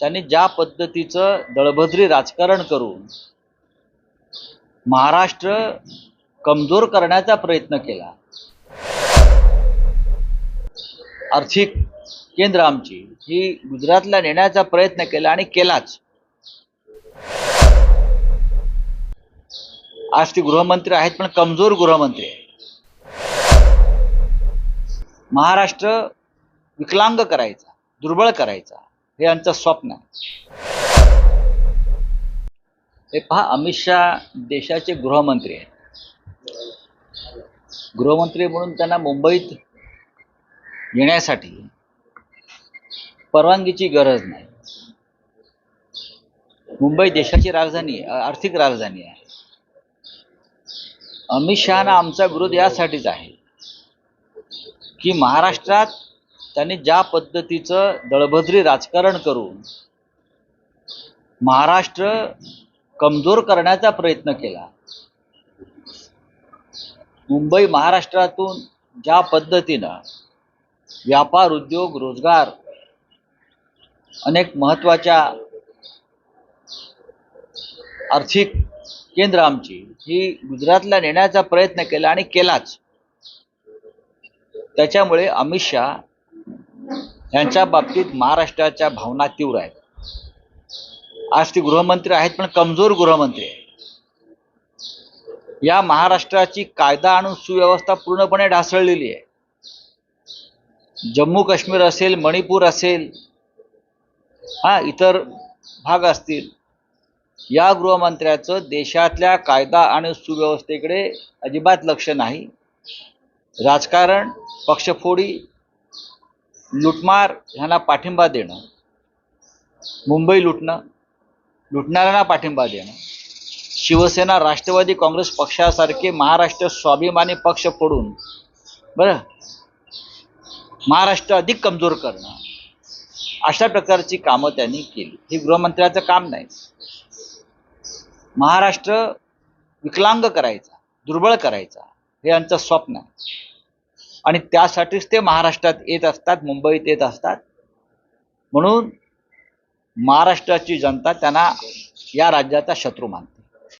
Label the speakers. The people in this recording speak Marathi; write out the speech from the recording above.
Speaker 1: त्यांनी ज्या पद्धतीचं दळभद्री राजकारण करून महाराष्ट्र कमजोर करण्याचा प्रयत्न केला आर्थिक केंद्र आमची ही गुजरातला नेण्याचा प्रयत्न केला आणि केलाच. आज ती गृहमंत्री आहेत पण कमजोर गृहमंत्री आहेत. महाराष्ट्र विकलांग करायचा दुर्बळ करायचा. हे यांचं स्वप्न आहे. हे पहा अमित शहा देशाचे गृहमंत्री आहेत. गृहमंत्री म्हणून त्यांना मुंबईत येण्यासाठी परवानगीची गरज नाही. मुंबई देशाची राजधानी आर्थिक राजधानी आहे. अमित शहाना आमचा विरोध यासाठीच आहे की महाराष्ट्रात त्यांनी ज्या पद्धतीचं दळभद्री राजकारण करून महाराष्ट्र कमजोर करण्याचा प्रयत्न केला मुंबई महाराष्ट्रातून ज्या पद्धतीनं व्यापार उद्योग रोजगार अनेक महत्त्वाच्या आर्थिक केंद्र आमची ही गुजरातला नेण्याचा प्रयत्न केला आणि केलाच. त्याच्यामुळे अमित शहा यांच्या बाबतीत महाराष्ट्राच्या भावना तीव्र आहेत. आज ती गृहमंत्री आहेत पण कमजोर गृहमंत्री आहेत. या महाराष्ट्राची कायदा आणि सुव्यवस्था पूर्णपणे ढासळलेली आहे. जम्मू काश्मीर असेल मणिपूर असेल हा इतर भाग असतील या गृहमंत्र्याचं देशातल्या कायदा आणि सुव्यवस्थेकडे अजिबात लक्ष नाही. राजकारण पक्षफोडी लुटमार ह्यांना पाठिंबा देणं मुंबई लुटणं लुटणाऱ्यांना पाठिंबा देणं शिवसेना राष्ट्रवादी काँग्रेस पक्षासारखे महाराष्ट्र स्वाभिमानी पक्ष फोडून बरं महाराष्ट्र अधिक कमजोर करणं अशा प्रकारची कामं त्यांनी केली. हे गृहमंत्र्याचं काम नाही. महाराष्ट्र विकलांग करायचा दुर्बळ करायचा हे यांचं स्वप्न आहे. आणि त्यासाठीच ते महाराष्ट्रात येत असतात मुंबईत येत असतात. म्हणून महाराष्ट्राची जनता त्यांना या राज्याचा शत्रू मानते.